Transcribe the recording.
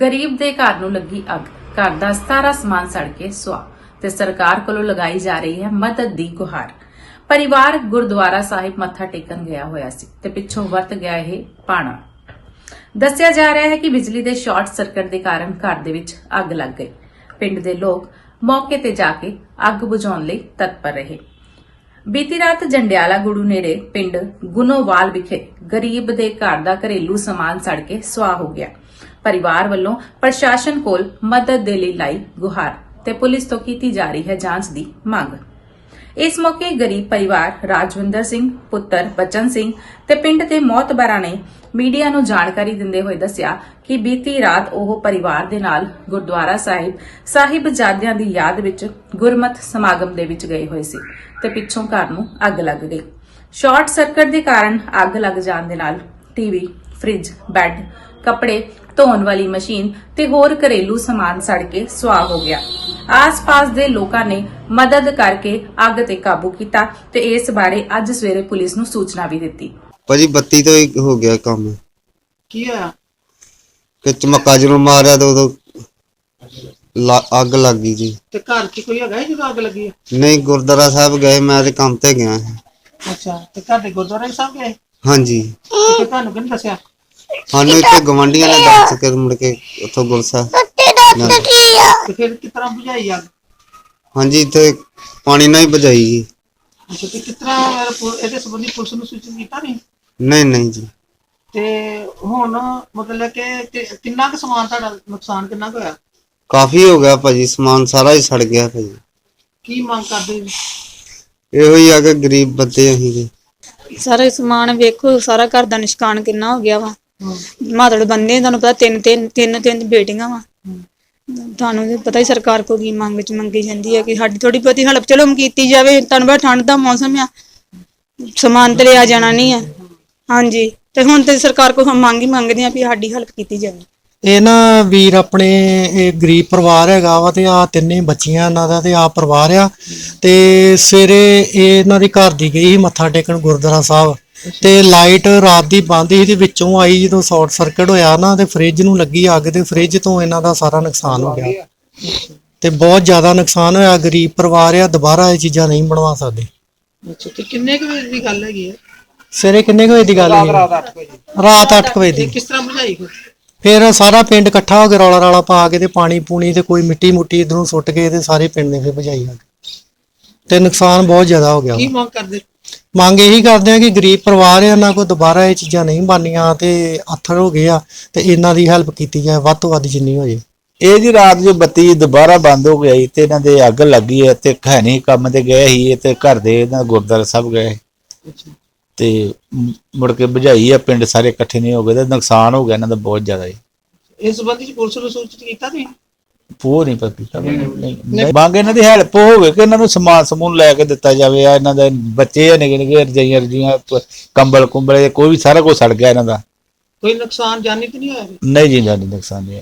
ਗਰੀਬ ਦੇ ਘਰ ਨੂੰ ਲੱਗੀ ਅੱਗ। ਘਰ ਦਾ ਸਾਰਾ ਸਮਾਨ ਸੜ ਕੇ ਸੁਆਹ ਤੇ ਸਰਕਾਰ ਕੋਲੋਂ ਲਗਾਈ ਜਾ ਰਹੀ ਹੈ ਮਦਦ ਦੀ ਗੁਹਾਰ। ਪਰਿਵਾਰ ਗੁਰਦੁਆਰਾ ਸਾਹਿਬ ਮੱਥਾ ਟੇਕਣ ਗਿਆ ਹੋਇਆ ਸੀ ਤੇ ਪਿੱਛੋਂ ਵਰਤ ਗਿਆ ਇਹ ਪਾਣਾ। ਦੱਸਿਆ ਜਾ ਰਿਹਾ ਹੈ ਕਿ ਬਿਜਲੀ ਦੇ ਸ਼ਾਰਟ ਸਰਕਟ ਦੇ ਕਾਰਨ ਘਰ ਦੇ ਵਿੱਚ ਅੱਗ ਲੱਗ ਗਈ। ਪਿੰਡ ਦੇ ਲੋਕ ਮੌਕੇ ਤੇ ਜਾ ਕੇ ਅੱਗ ਬੁਝਾਉਣ ਲਈ ਤਤਪਰ ਰਹੇ। ਬੀਤੀ ਰਾਤ ਜੰਡਿਆਲਾ ਗੁਰੂ ਨੇੜੇ ਪਿੰਡ ਗੁਨੋਵਾਲ ਵਿਖੇ ਗਰੀਬ ਦੇ ਘਰ ਦਾ ਘਰੇਲੂ ਸਮਾਨ ਸੜ ਕੇ ਸੁਆਹ ਹੋ ਗਿਆ। ਪਰਿਵਾਰ ਵੱਲੋਂ ਪ੍ਰਸ਼ਾਸਨ ਕੋਲ ਮਦਦ ਦੇ ਲਈ ਲਾਈ ਗੁਹਾਰ ਤੇ ਪੁਲਿਸ ਤੋਂ ਕੀਤੀ ਜਾ ਰਹੀ ਹੈ ਜਾਂਚ ਦੀ ਮੰਗ। ਇਸ ਮੌਕੇ ਗਰੀਬ ਪਰਿਵਾਰ ਰਾਜਵਿੰਦਰ ਸਿੰਘ, ਪੁੱਤਰ ਬਚਨ ਸਿੰਘ ਤੇ ਪਿੰਡ ਦੇ ਮੌਤਬਰਾਂ ਨੇ ਮੀਡੀਆ ਨੂੰ ਜਾਣਕਾਰੀ ਦਿੰਦੇ ਹੋਏ ਦੱਸਿਆ ਕਿ ਬੀਤੀ ਰਾਤ ਉਹ ਪਰਿਵਾਰ ਦੇ ਨਾਲ ਗੁਰਦੁਆਰਾ ਸਾਹਿਬ ਸਾਹਿਬਜ਼ਾਦਿਆਂ ਦੀ ਯਾਦ ਵਿੱਚ ਗੁਰਮਤ ਸਮਾਗਮ ਦੇ ਵਿੱਚ ਗਏ ਹੋਏ ਸੀ ਤੇ ਪਿੱਛੋਂ ਘਰ ਨੂੰ ਅੱਗ ਲੱਗ ਗਈ। ਸ਼ਾਰਟ ਸਰਕਟ ਦੇ ਕਾਰਨ ਅੱਗ ਲੱਗ ਜਾਣ ਦੇ ਨਾਲ ਟੀਵੀ, ਫ੍ਰਿਜ, ਬੈੱਡ, ਕੱਪੜੇ ਧੋਣ ਵਾਲੀ ਮਸ਼ੀਨ ਤੇ ਹੋਰ ਘਰੇਲੂ ਸਮਾਨ ਸੜ ਕੇ ਸੁਆਹ ਹੋ ਗਿਆ। ਆਸ-ਪਾਸ ਦੇ ਲੋਕਾਂ ਨੇ ਮਦਦ ਕਰਕੇ ਅੱਗ ਤੇ ਕਾਬੂ ਕੀਤਾ ਤੇ ਇਸ ਬਾਰੇ ਅੱਜ ਸਵੇਰੇ ਪੁਲਿਸ ਨੂੰ ਸੂਚਨਾ ਵੀ ਦਿੱਤੀ। ਭਾਜੀ ਬੱਤੀ ਤੋਂ ਹੀ ਹੋ ਗਿਆ ਕੰਮ। ਕੀ ਹੋਇਆ? ਕਿ ਚਮੱਕਾ ਜਦੋਂ ਮਾਰਿਆ ਤਾਂ ਉਦੋਂ ਲਾ- ਅੱਗ ਲੱਗ ਗਈ ਜੀ। ਤੇ ਘਰ 'ਚ ਕੋਈ ਹੈਗਾ ਜਦੋਂ ਅੱਗ ਲੱਗੀ? ਹੈ? ਨਹੀਂ ਗੁਰਦੁਆਰਾ ਸਾਹਿਬ ਗਏ ਮੈਂ ਤੇ ਕੰਮ ਤੇ ਗਿਆ ਸੀ। ਅੱਛਾ ਤੇ ਘਰ ਦੇ ਗੁਰਦੁਆਰਾ ਸਾਹਿਬ ਗਏ? ਹਾਂਜੀ। ਤੇ ਫਿਰ ਤੁਹਾਨੂੰ ਕਿਹਨੇ ਦੱਸਿਆ? ਸਾਨੂੰ ਇੱਥੇ ਗਵੰਡੀਆਂ ਨੇ ਦੱਸ ਕੇ ਮੁੜ ਕੇ ਉੱਥੋਂ ਗੁਰਸਾ ਤੇ ਫਿਰ ਕਿਸ ਤਰ੍ਹਾਂ ਬੁਝਾਈ ਅੱਗ ਹਾਂਜੀ ਇੱਥੇ ਪਾਣੀ ਨਾਲ ਹੀ ਬੁਝਾਈ ਜੀ। ਅੱਛਾ ਤੇ ਕਿਸ ਤਰ੍ਹਾਂ ਮੇਰਾ ਪੁ- ਇਹਦੇ ਸੰਬੰਧੀ ਪੁਲਿਸ ਨੂੰ ਸੂਚਿਤ ਕੀਤਾ ਨਹੀਂ? ਨਹੀਂ ਨਹੀਂ ਜੀ। ਤੇ ਹੁਣ ਮਤਲਬ ਕਿ ਕਿ- ਕਿੰਨਾ ਕੁ ਸਮਾਨ ਤੁਹਾਡਾ ਨੁਕਸਾਨ ਕਿੰਨਾ ਕੁ ਹੋਇਆ? ਕਾਫੀ ਹੋ ਗਿਆ ਭਾਜੀ ਸਮਾਨ ਸਾਰਾ ਹੀ ਸੜ ਗਿਆ ਭਾਜੀ। ਕੀ ਮੰਗ ਕਰਦੇ ਜੀ? ਇਹੋ ਹੀ ਆ ਕਿ ਗਰੀਬ ਬੰਦੇ ਅਸੀਂ ਜੀ ਸਾਰਾ ਸਮਾਨ ਵੇਖੋ ਸਾਰਾ ਘਰ ਦਾ ਨਿਸ਼ਕਾਨ ਕਿੰਨਾ ਹੋ ਗਿਆ ਵਾ। ਮਾਤੜ ਬੰਦੇ ਤੁਹਾਨੂੰ ਪਤਾ ਤਿੰਨ ਤਿੰਨ ਤਿੰਨ ਤਿੰਨ ਬੇਟੀਆਂ ਵਾ। ਤੁਹਾਨੂੰ ਵੀ ਪਤਾ ਹੀ ਸਰਕਾਰ ਕੋਲ ਕੀ ਮੰਗ ਚ ਮੰਗੀ ਜਾਂਦੀ ਹੈ ਕਿ ਸਾਡੀ ਥੋੜੀ ਬਹੁਤੀ ਹੈਲਪ ਚਲੋ ਕੀਤੀ ਜਾਵੇ ਤੁਹਾਨੂੰ ਪਤਾ ਠੰਡ ਦਾ ਮੌਸਮ ਆ। ਸਮਾਨ ਤੇ ਲਿਆ ਜਾਣਾ ਨਹੀਂ ਆ। ਹਾਂਜੀ ਤੇ ਹੁਣ ਤੇ ਸਰਕਾਰ ਕੋਲ ਮੰਗ ਹੀ ਮੰਗਦੇ ਆ ਵੀ ਸਾਡੀ ਹੈਲਪ ਕੀਤੀ ਜਾਵੇ। ਇਹ ਨਾ ਵੀਰ ਆਪਣੇ ਇਹ ਗਰੀਬ ਪਰਿਵਾਰ ਹੈਗਾ ਵਾ ਤੇ ਆ ਤਿੰਨੇ ਬੱਚੀਆਂ ਇਹਨਾਂ ਦਾ ਤੇ ਆ ਪਰਿਵਾਰ ਆ। ਤੇ ਸਵੇਰੇ ਇਹ ਇਹਨਾਂ ਦੀ ਘਰ ਦੀ ਗਈ ਮੱਥਾ ਟੇਕਣ ਗੁਰਦੁਆਰਾ ਸਾਹਿਬ। ਤੇ ਲਾਈਟ ਰਾਤ ਦੀ ਬੰਦ ਸੀ ਤੇ ਵਿੱਚੋਂ ਆਈ ਜਦੋਂ ਸ਼ਾਰਟ ਸਰਕਟ ਹੋਇਆ ਨਾ ਤੇ ਫ੍ਰਿਜ ਨੂੰ ਲੱਗੀ ਅੱਗ ਤੇ ਫ੍ਰਿਜ ਤੋਂ ਇਹਨਾਂ ਦਾ ਸਾਰਾ ਨੁਕਸਾਨ ਹੋ ਗਿਆ। ਤੇ ਬਹੁਤ ਜ਼ਿਆਦਾ ਨੁਕਸਾਨ ਹੋਇਆ ਗਰੀਬ ਪਰਿਵਾਰ ਆ ਦੁਬਾਰਾ ਇਹ ਚੀਜ਼ਾਂ ਨਹੀਂ ਬਣਵਾ ਸਕਦੇ। ਅੱਛਾ ਤੇ ਕਿੰਨੇ ਕੁ ਵਜੇ ਦੀ ਗੱਲ ਹੈਗੀ ਹੈ ਸਵੇਰੇ ਕਿੰਨੇ ਕੁ ਵਜੇ ਦੀ ਗੱਲ ਹੈ ਰਾਤ 8 ਵਜੇ। ਰਾਤ 8 ਵਜੇ ਦੀ। ਕਿਸ ਤਰ੍ਹਾਂ ਬੁਝਾਈ ਫਿਰ? ਫਿਰ ਸਾਰਾ ਪਿੰਡ ਇਕੱਠਾ ਹੋ ਕੇ ਰੌਲਾ ਰਾਲਾ ਪਾ ਕੇ ਤੇ ਪਾਣੀ ਪੂਣੀ ਤੇ ਕੋਈ ਮਿੱਟੀ ਮੁੱਟੀ ਇਧਰੋਂ ਸੁੱਟ ਕੇ ਤੇ ਸਾਰੇ ਪਿੰਡ ਨੇ ਫਿਰ ਭਜਾਈ ਅੱਗ। ਤੇ ਨੁਕਸਾਨ ਬਹੁਤ ਜ਼ਿਆਦਾ ਹੋ ਗਿਆ। ਕੀ ਮੰਗ ਕਰਦੇ? ਮੰਗ ਇਹੀ ਕਰਦੇ ਆ ਕਿ ਗਰੀਬ ਪਰਿਵਾਰ ਹੈ ਇਹਨਾਂ ਕੋਲ ਦੁਬਾਰਾ ਇਹ ਚੀਜ਼ਾਂ ਨਹੀਂ ਬਣਨੀਆਂ ਤੇ ਆਥਰ ਹੋ ਗਏ ਆ ਤੇ ਇਹਨਾਂ ਦੀ ਹੈਲਪ ਕੀਤੀ ਜਾਏ ਵੱਧ ਤੋਂ ਵੱਧ ਜਿੰਨੀ ਹੋ ਜੇ। ਇਹ ਜੀ ਰਾਤ ਜੋ ਬੱਤੀ ਦੁਬਾਰਾ ਬੰਦ ਹੋ ਗਈ ਤੇ ਇਹਨਾਂ ਦੇ ਅੱਗ ਲੱਗੀ ਹੈ ਤੇ ਖੈਣੀ ਕੰਮ ਤੇ ਗਏ ਸੀ ਤੇ ਘਰ ਦੇ ਇਹਨਾਂ ਗੁਰਦੁਆਰਾ ਸਾਹਿਬ ਗਏ ਤੇ ਮੁੜ ਕੇ ਬੁਝਾਈ ਆ ਪਿੰਡ ਸਾਰੇ ਇਕੱਠੇ ਨਹੀਂ ਹੋ ਗਏ ਤੇ ਨੁਕਸਾਨ ਹੋ ਗਿਆ ਇਹਨਾਂ ਦਾ ਬਹੁਤ ਜ਼ਿਆਦਾ ਜੀ। ਇਸ ਸੰਬੰਧੀ 'ਚ ਪੁਲਿਸ ਨੂੰ ਸੂਚਿਤ ਕੀਤਾ ਤੁਸੀਂ? ਪੂਰ ਨਹੀਂ ਪਤਾ ਕੀਤਾ ਨਹੀਂ। ਮੰਗ ਇਹਨਾਂ ਦੀ ਹੈਲਪ ਹੋਵੇ ਕਿ ਇਹਨਾਂ ਨੂੰ ਸਮਾਨ ਸਮੂਨ ਲੈ ਕੇ ਦਿੱਤਾ ਜਾਵੇ ਆ ਇਹਨਾਂ ਦੇ ਬੱਚੇ ਆ ਨਿੱਕੇ ਨਿੱਕੇ ਰਜਾਈਆਂ ਰਜੀਆਂ ਕੰਬਲ ਕੁੰਬਲੇ ਕੋਈ ਵੀ ਸਾਰਾ ਕੁਝ ਸੜ ਗਿਆ ਇਹਨਾਂ ਦਾ ਕੋਈ ਨੁਕਸਾਨ ਜਾਨੀ ਤੇ ਨਹੀਂ ਹੋਇਆ? ਨਹੀਂ ਜੀ ਜਾਨੀ ਨੁਕਸਾਨ ਨਹੀਂ ਹੋਇਆ